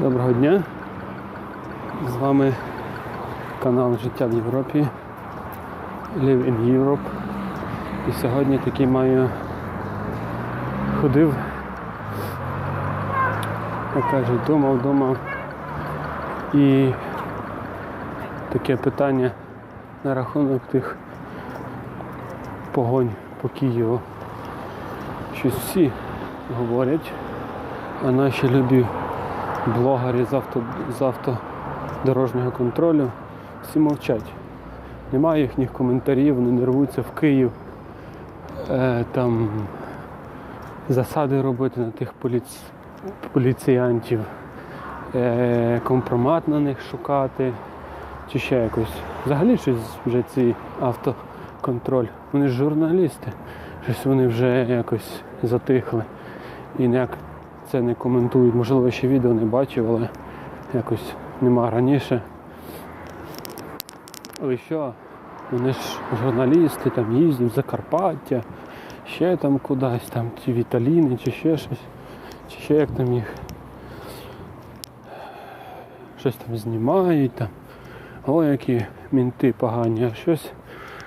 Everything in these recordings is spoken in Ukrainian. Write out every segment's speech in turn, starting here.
Доброго дня. З вами канал Життя в Європі. Live in Europe. І сьогодні такий маю ходив, як кажуть, думав, думав. І таке питання на рахунок тих погонь по Києву. Щось всі говорять, а наші любі блогери з, авто, з автодорожнього контролю всі мовчать. Немає їхніх коментарів, вони не рвуться в Київ е, там засади робити на тих поліц... поліціянтів, е, компромат на них шукати чи ще якось. Взагалі щось вже ці автоконтроль. Вони ж журналісти, щось вони вже якось затихли і ніяк це не коментують. Можливо, ще відео не бачив, але якось нема раніше. Але що? Вони ж журналісти там їздять в Закарпаття, ще там кудись, там ті Віталіни чи ще щось, чи ще як там їх щось там знімають там. О, які мінти погані, а щось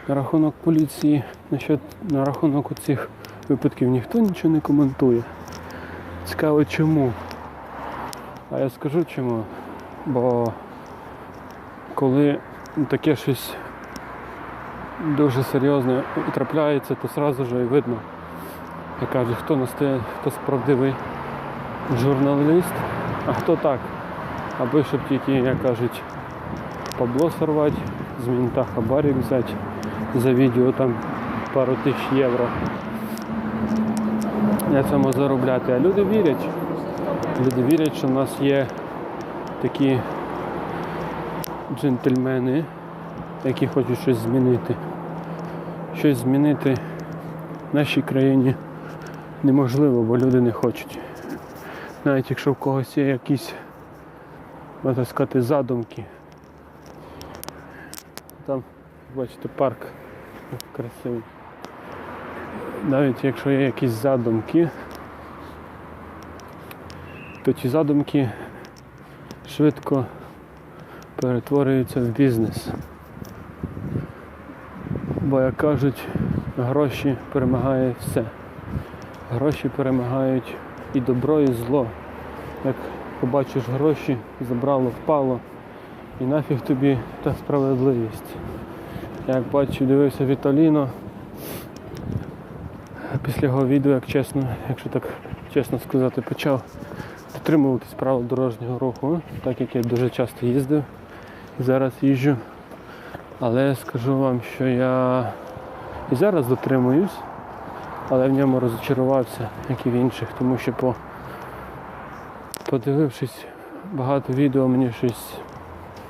на рахунок поліції, на рахунок цих випадків ніхто нічого не коментує. Цікаво чому. А я скажу чому. Бо коли таке щось дуже серйозне трапляється, то одразу ж і видно, як кажуть, хто настає, хто справдивий журналіст, а хто так. Аби щоб тільки, як кажуть, пабло сорвати, з мінта хабарик взяти за відео там пару тисяч євро. На цьому заробляти. А люди вірять. Люди вірять, що в нас є такі джентльмени, які хочуть щось змінити. Щось змінити в нашій країні неможливо, бо люди не хочуть. Навіть якщо в когось є якісь, можна сказати, задумки. Там, бачите, парк красивий. Навіть якщо є якісь задумки, то ці задумки швидко перетворюються в бізнес. Бо, як кажуть, гроші перемагає все. Гроші перемагають і добро, і зло. Як побачиш гроші, забрало, впало, і нафіг тобі та справедливість. Як бачу, дивився Віталіно, після його відео, як чесно, якщо так чесно сказати, почав дотримуватись правил дорожнього руху, так як я дуже часто їздив і зараз їжджу. Але скажу вам, що я і зараз дотримуюсь, але в ньому розочарувався, як і в інших, тому що по подивившись багато відео, мені щось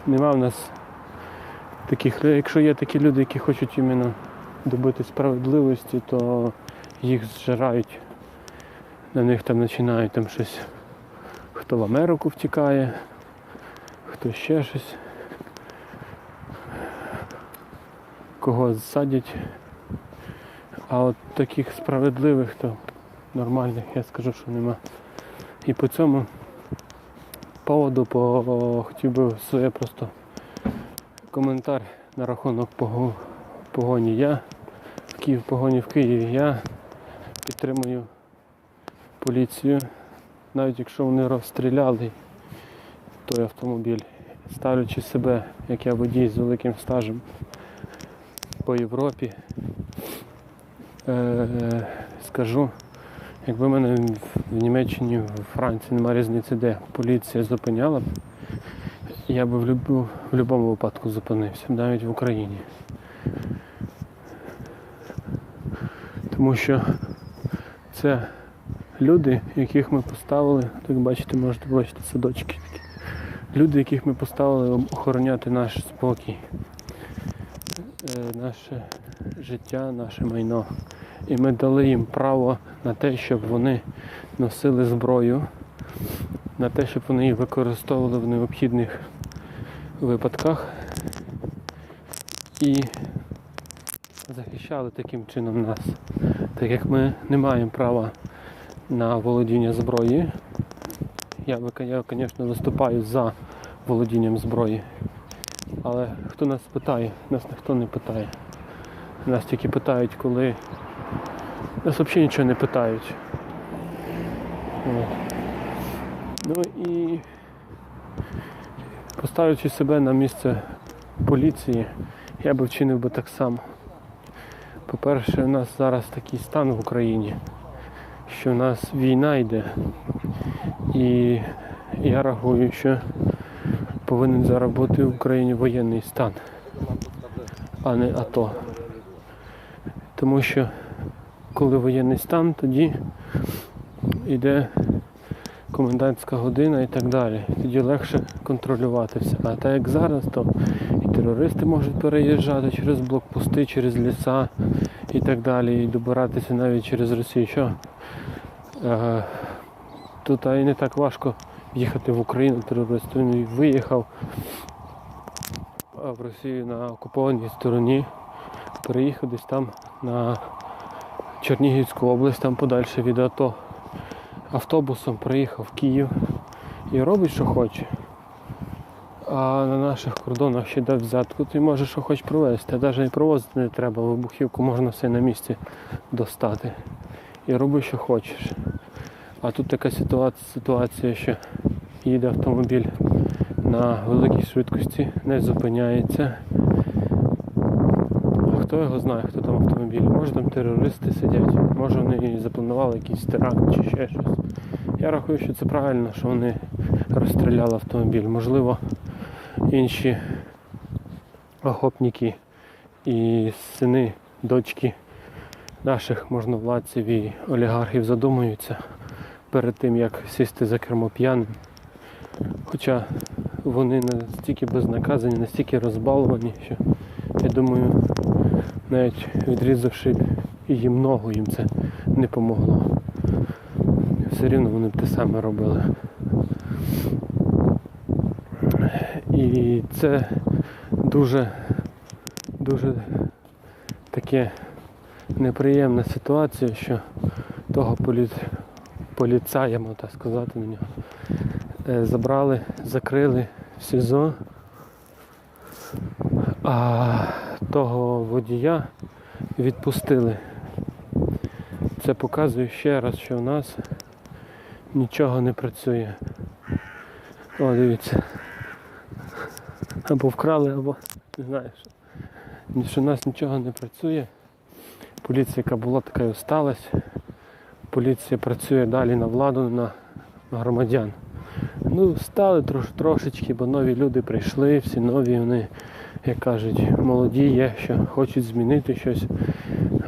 нема в нас таких. Якщо є такі люди, які хочуть іменно добити справедливості, то їх зжирають. На них там починають там щось. Хто в Америку втікає, хто ще щось. Кого засадять. А от таких справедливих, то нормальних, я скажу, що нема. І по цьому поводу по... хотів би своє просто коментар на рахунок погоні. Я в Київ, погоні в Києві. Я підтримую поліцію, навіть якщо вони розстріляли той автомобіль, ставлячи себе, як я водій з великим стажем по Європі, е- скажу, якби мене в Німеччині, в Франції немає різниці, де поліція зупиняла б, я би в будь-якому випадку зупинився, навіть в Україні. Тому що це люди, яких ми поставили, так бачите, можете бачити садочки. Люди, яких ми поставили охороняти наш спокій, е, наше життя, наше майно. І ми дали їм право на те, щоб вони носили зброю, на те, щоб вони її використовували в необхідних випадках і захищали таким чином нас. Так як ми не маємо права на володіння зброї, Я, звісно, виступаю за володінням зброї. Але хто нас питає? Нас ніхто не питає. Нас тільки питають, коли. Нас взагалі нічого не питають. Ну і поставлячи себе на місце поліції, я би вчинив би так само. По-перше, у нас зараз такий стан в Україні, що в нас війна йде. І я рахую, що повинен зараз бути в Україні воєнний стан, а не АТО. Тому що коли воєнний стан, тоді йде комендантська година і так далі. Тоді легше контролювати все. А так як зараз, то і терористи можуть переїжджати через блокпости, через ліса і так далі, і добиратися навіть через Росію. Що е, тут і не так важко їхати в Україну терорист. Він виїхав в Росію на окупованій стороні, переїхав десь там на Чернігівську область, там подальше від АТО. Автобусом приїхав в Київ і робить, що хоче. А на наших кордонах ще дав взятку, ти можеш що хоч провезти. А навіть і провозити не треба, вибухівку можна все на місці достати. І роби, що хочеш. А тут така ситуація, ситуація, що їде автомобіль на великій швидкості, не зупиняється. Хто його знає, хто там в автомобілі? Може там терористи сидять, може вони запланували якийсь теракт чи ще щось. Я рахую, що це правильно, що вони розстріляли автомобіль. Можливо, інші охопники і сини, дочки наших можновладців і олігархів задумуються перед тим, як сісти за кермо п'яним. Хоча вони настільки безнаказані, настільки розбаловані, що я думаю, навіть відрізавши їм ногу, їм це не помогло. Все рівно вони б те саме робили. І це дуже, дуже таке неприємна ситуація, що того полі... поліцая, можна так сказати на нього, е, забрали, закрили в СІЗО, а того водія відпустили. Це показує ще раз, що в нас нічого не працює. О, дивіться. Або вкрали, або не знаю, що, що в нас нічого не працює. Поліція, яка була, така і осталась. Поліція працює далі на владу, на, громадян. Ну, стали трош, трошечки, бо нові люди прийшли, всі нові, вони, як кажуть, молоді є, що хочуть змінити щось.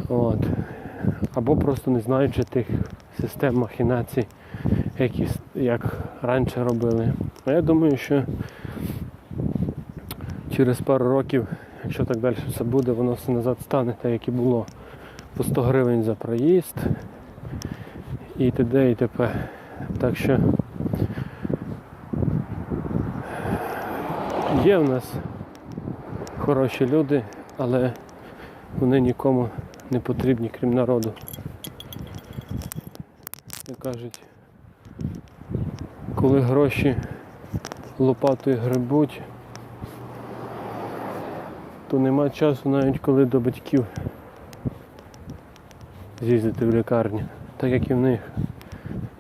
От. Або просто не знаючи тих систем махінацій, які як раніше робили. А я думаю, що через пару років, якщо так далі все буде, воно все назад стане, так як і було. По 100 гривень за проїзд і т.д. і т.п. Так що є в нас хороші люди, але вони нікому не потрібні, крім народу. Як кажуть, коли гроші лопатою грибуть, то нема часу навіть коли до батьків з'їздити в лікарню, так як і в них.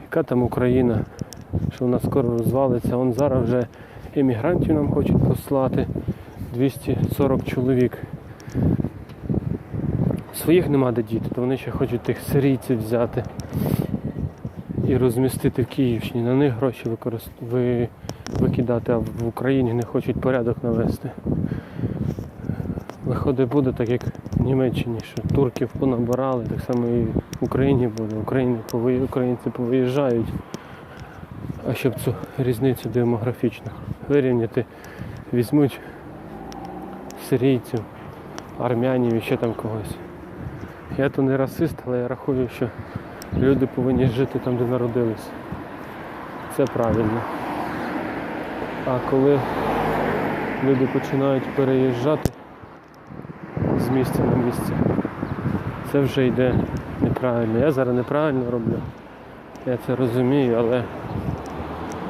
Яка там Україна, що вона скоро розвалиться, он зараз вже емігрантів нам хочуть послати 240 чоловік. Своїх нема де діти, то вони ще хочуть тих сирійців взяти і розмістити в Київщині. На них гроші використ... ви... викидати, а в Україні не хочуть порядок навести. Виходить буде так, як в Німеччині, що турків понабирали, так само і в Україні буде. Україні пови... Українці повиїжджають. А щоб цю різницю демографічну вирівняти, візьмуть сирійців, армянів і ще там когось. Я то не расист, але я рахую, що люди повинні жити там, де народились. Це правильно. А коли люди починають переїжджати з місця на місце, це вже йде неправильно. Я зараз неправильно роблю. Я це розумію, але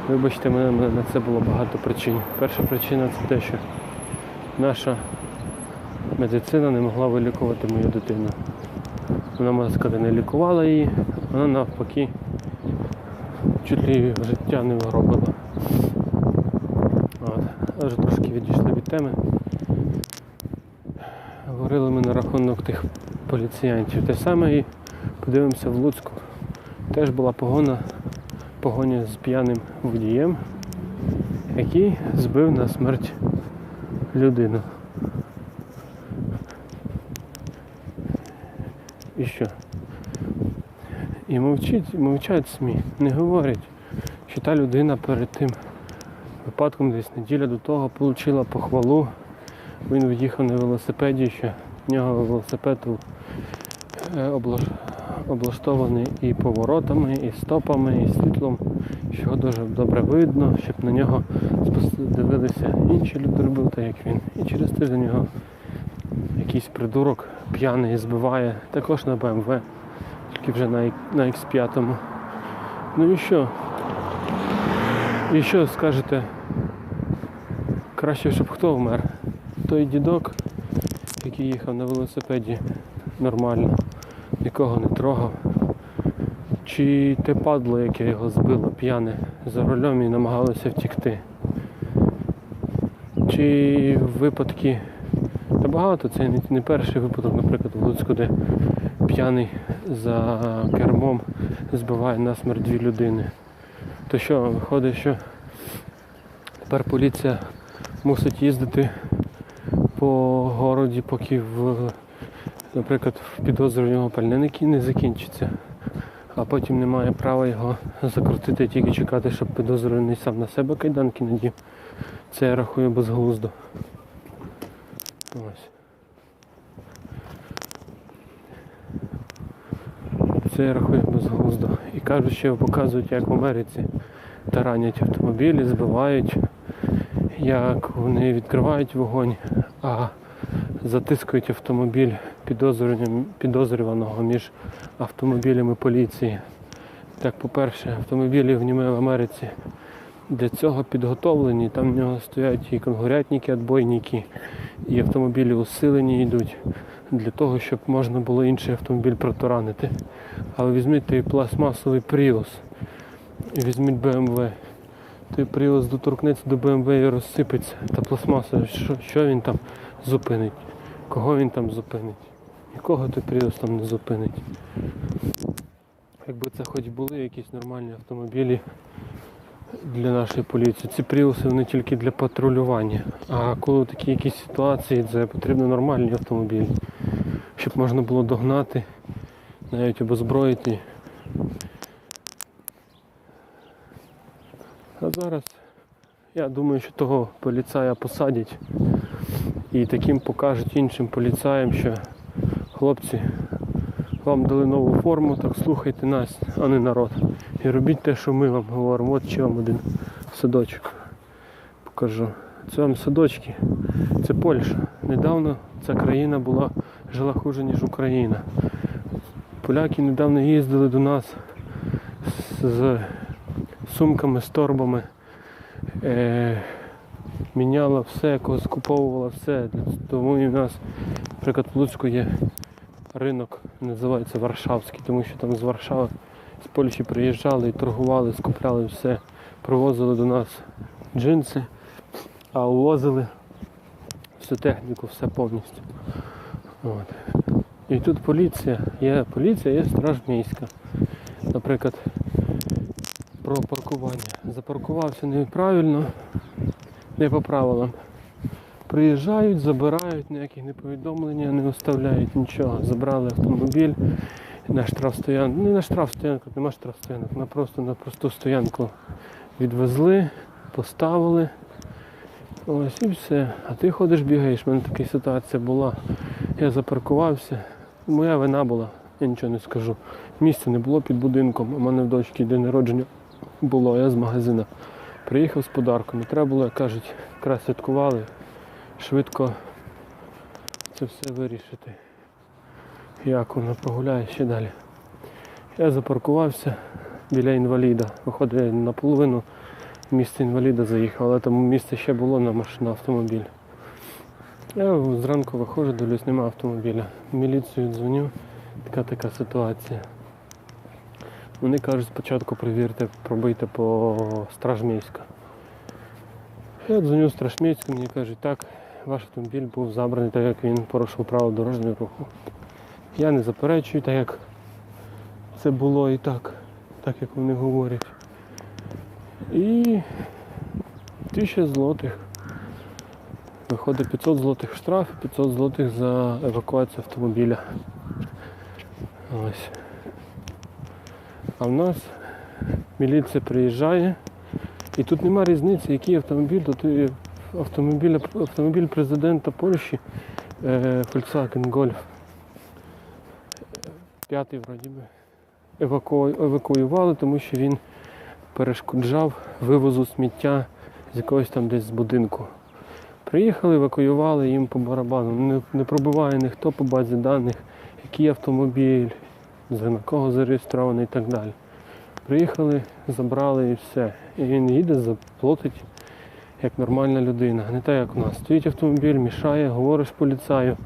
Вибачте мене, на це було багато причин. Перша причина це те, що наша медицина не могла вилікувати мою дитину. Вона, можна сказати, не лікувала її, вона навпаки чуть ли життя не виробила. От. Вже трошки відійшли від теми. Говорили ми на рахунок тих поліціянтів. Те саме і подивимося в Луцьку. Теж була погона, погоня з п'яним водієм, який збив на смерть людину. І що? І мовчить, мовчать СМІ, не говорять, що та людина перед тим випадком десь неділя до того отримала похвалу. Він виїхав на велосипеді, що в нього велосипед е, облаштований і поворотами, і стопами, і світлом, що дуже добре видно, щоб на нього дивилися інші люди робили, так як він. І через тиждень його якийсь придурок п'яний збиває, також на БМВ, тільки вже на, на X5. Ну і що? І що скажете? Краще, щоб хто вмер? Той дідок, який їхав на велосипеді нормально, нікого не трогав. Чи те падло, яке його збило п'яне за рулем і намагалося втікти. Чи випадки. Та багато, це не, перший випадок, наприклад, в Луцьку, де п'яний за кермом збиває на смерть дві людини. То що, виходить, що тепер поліція мусить їздити по городі, поки в, наприклад, в підозрюваного пальники не закінчиться, а потім немає права його закрутити, тільки чекати, щоб підозрюваний сам на себе кайданки надів. Це я рахую безглуздо. Ось. Це я рахую безглуздо. І кажуть, що показують, як в Америці таранять автомобілі, збивають, як вони відкривають вогонь, а затискують автомобіль підозрюваного між автомобілями поліції. Так, по-перше, автомобілі в Німе в Америці для цього підготовлені. Там в нього стоять і конгурятники, отбойники, і автомобілі усилені йдуть для того, щоб можна було інший автомобіль протаранити. Але візьміть той пластмасовий Prius візьміть BMW. Той Prius доторкнеться до BMW і розсипеться. Та пластмаса, що, що він там зупинить? Кого він там зупинить? Нікого той Prius там не зупинить. Якби це хоч були якісь нормальні автомобілі для нашої поліції. Ці пріуси вони тільки для патрулювання. А коли такі якісь ситуації, це потрібно нормальні автомобілі, щоб можна було догнати, навіть обозброїти. А зараз я думаю, що того поліцая посадять і таким покажуть іншим поліцаям, що хлопці вам дали нову форму, так слухайте нас, а не народ. І робіть те, що ми вам говоримо. От ще вам один садочок покажу. Це вам садочки. Це Польща. Недавно ця країна була жила хуже, ніж Україна. Поляки недавно їздили до нас з- сумками, з торбами. Е, міняла все, скуповувала все. Тому і в нас, наприклад, в Луцьку є ринок, називається Варшавський, тому що там з Варшави, з Польщі приїжджали і торгували, скупляли все, привозили до нас джинси, а увозили всю техніку, все повністю. От. І тут поліція, є поліція, є страж міська. Наприклад, про паркування. Запаркувався неправильно, не по правилам. Приїжджають, забирають, ніяких не повідомлення, не оставляють нічого. Забрали автомобіль на штрафстоянку. Не на штрафстоянку, нема штрафстоянок, на просто на просту стоянку відвезли, поставили. Ось і все. А ти ходиш, бігаєш. У мене така ситуація була. Я запаркувався. Моя вина була, я нічого не скажу. Місця не було під будинком. У мене в дочки день народження було, я з магазина. Приїхав з подарком. Треба було, як кажуть, якраз святкували швидко це все вирішити. Як воно прогуляє ще далі. Я запаркувався біля інваліда. Виходить я наполовину місце інваліда заїхав, але там місце ще було на машину автомобіль. Я зранку виходжу, дивлюсь, нема автомобіля. В міліцію дзвоню, така така ситуація. Вони кажуть, спочатку перевірте, пробийте по Стражмейську. Я дзвоню в мені кажуть, так, ваш автомобіль був забраний, так як він порушив право дорожнього руху. Я не заперечую, так як це було і так, так як вони говорять. І 1000 злотих. Виходить 500 злотих штраф, 500 злотих за евакуацію автомобіля. Ось. А в нас міліція приїжджає, і тут нема різниці, який автомобіль, тут автомобіль, автомобіль президента Польщі е, Volkswagen Golf. П'ятий вроді би. Еваку... Евакуювали, тому що він перешкоджав вивозу сміття з якогось там десь з будинку. Приїхали, евакуювали їм по барабану. Не, не пробиває ніхто по базі даних, який автомобіль, на кого зареєстрований і так далі. Приїхали, забрали і все. І він їде, заплатить як нормальна людина. Не так, як у нас. Стоїть автомобіль, мішає, говориш поліцаю,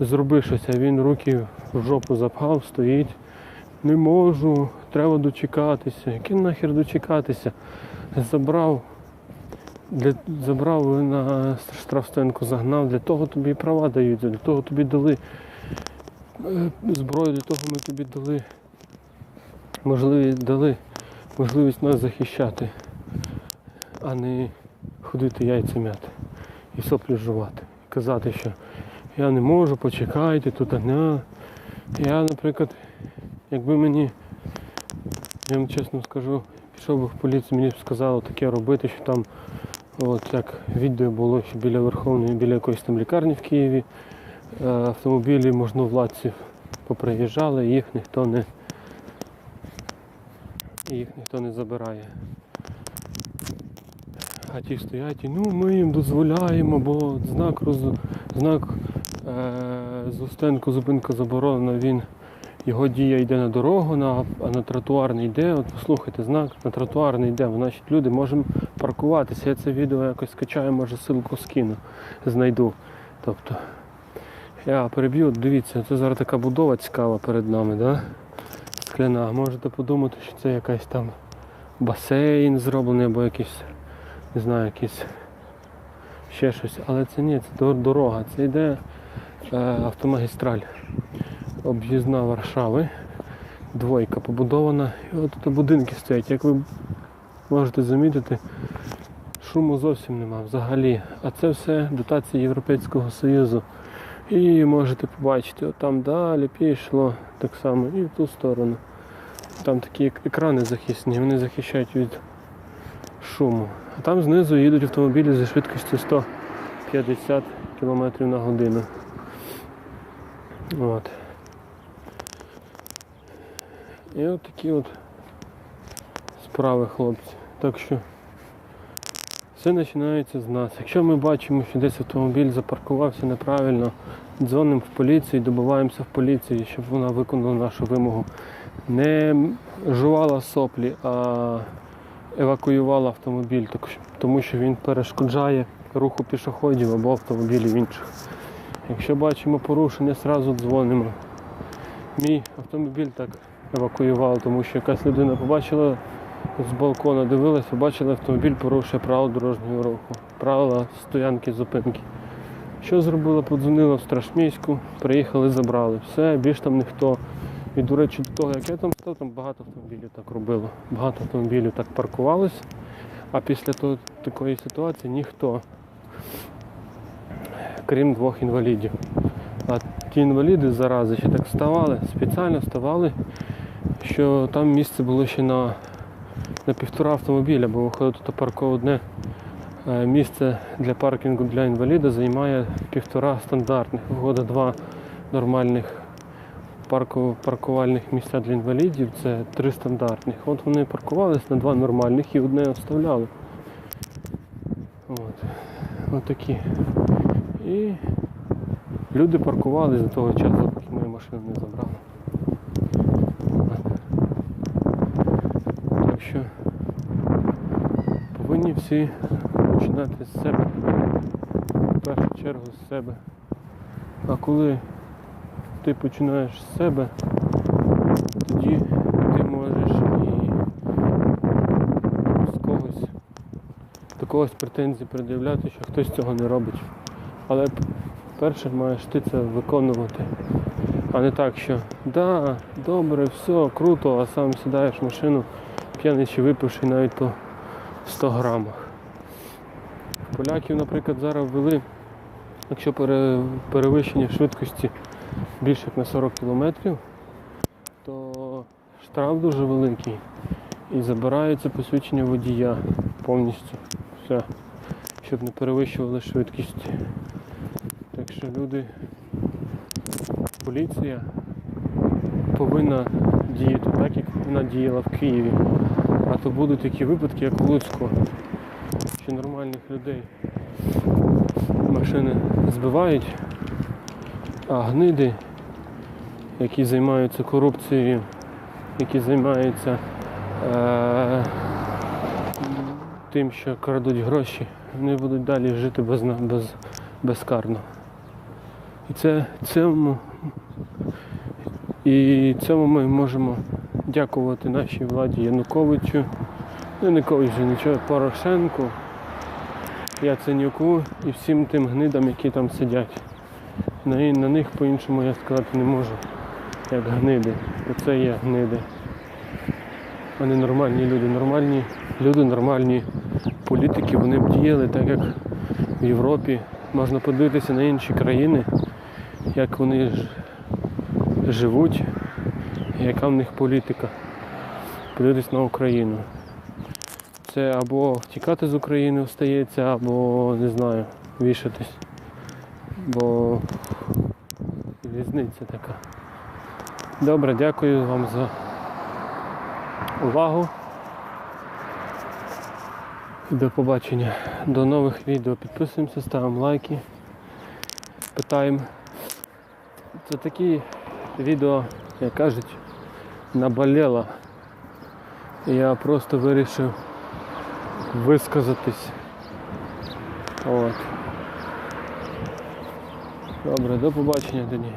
зроби щось, а він руки в жопу запхав, стоїть. Не можу, треба дочекатися. Яким нахер дочекатися? Забрав, для, забрав на штрафстенку, загнав, для того тобі права дають, для того тобі дали зброю, для того ми тобі дали можливість, дали можливість нас захищати, а не ходити яйця мяти і соплі жувати. Казати, що я не можу, почекайте, тут не. Я, наприклад, якби мені, я вам чесно скажу, пішов би в поліцію, мені б сказали таке робити, що там, от як відео було, що біля Верховної, біля якоїсь там лікарні в Києві, е, автомобілі можновладців поприїжджали, їх ніхто не їх ніхто не забирає. А ті стоять і ну ми їм дозволяємо, бо знак роз... знак е... з Устенко зупинка заборонена, він його дія йде на дорогу, на, а на тротуар не йде. От послухайте, знак на тротуар не йде. Значить, люди можемо паркуватися. Я це відео якось скачаю, може ссылку скину, знайду. Тобто я переб'ю, дивіться, це зараз така будова цікава перед нами, да? скляна. Можете подумати, що це якийсь там басейн зроблений або якийсь, не знаю, якийсь ще щось. Але це ні, це дорога, це йде е, автомагістраль об'їзна Варшави. Двойка побудована. І от тут будинки стоять. Як ви можете замітити, шуму зовсім нема взагалі. А це все дотації Європейського Союзу. І можете побачити, от там далі пішло так само і в ту сторону. Там такі екрани захисні, вони захищають від шуму. А там знизу їдуть автомобілі зі швидкістю 150 км на годину. От. І от такі от справи, хлопці. Так що все починається з нас. Якщо ми бачимо, що десь автомобіль запаркувався неправильно, дзвонимо в поліцію, добиваємося в поліції, щоб вона виконала нашу вимогу. Не жувала соплі, а евакуювала автомобіль, тому що він перешкоджає руху пішоходів або автомобілів інших. Якщо бачимо порушення, одразу дзвонимо. Мій автомобіль так евакуював, тому що якась людина побачила з балкона, дивилася, бачила автомобіль порушує правила дорожнього руху, правила стоянки, зупинки. Що зробила? Подзвонила в Страшміську, приїхали, забрали. Все, більш там ніхто. І, до речі, до того, як я там став, там багато автомобілів так робило. Багато автомобілів так паркувалось, а після того, такої ситуації ніхто, крім двох інвалідів. А ті інваліди зарази ще так вставали, спеціально вставали, що там місце було ще на, на півтора автомобіля, бо виходить тут парководне е, місце для паркінгу для інваліда займає півтора стандартних. Виходить два нормальних парку, паркувальних місця для інвалідів, це три стандартних. От вони паркувались на два нормальних і одне оставляли. От. От такі. І люди паркувались до того часу, поки мою машину не забрали. Так що повинні повинні всі починати з себе. В першу чергу з себе. А коли ти починаєш з себе, тоді ти можеш і з когось до когось претензії пред'являти, що хтось цього не робить. Але перше маєш ти це виконувати. А не так, що да, добре, все, круто, а сам сідаєш в машину, п'яний чи випивши навіть по 100 грамах. Поляків, наприклад, зараз ввели, якщо перевищення швидкості більше як на 40 кілометрів, то штраф дуже великий і забирається посвідчення водія повністю. Все. Щоб не перевищували швидкість. Так що люди, поліція повинна діяти так, як вона діяла в Києві. А то будуть такі випадки, як у Луцьку, що нормальних людей машини збивають, а гниди, які займаються корупцією, які займаються е- тим, що крадуть гроші, вони будуть далі жити без, без, безкарно. І це цьому, і цьому ми можемо дякувати нашій владі Януковичу, Януковичу нічого, Порошенку, Яценюку і всім тим гнидам, які там сидять. На, них по-іншому я сказати не можу, як гниди. Оце є гниди. Не нормальні люди. Нормальні люди, нормальні політики, вони б діяли так, як в Європі. Можна подивитися на інші країни, як вони ж живуть, яка в них політика. Подивитись на Україну. Це або втікати з України остається, або не знаю, вішатись. Бо різниця така. Добре, дякую вам за увагу. До побачення. До нових відео. Підписуємося, ставимо лайки, питаємо. Це такі відео, як кажуть, наболело. І Я просто вирішив висказатись. От. Добре, до побачення тоді.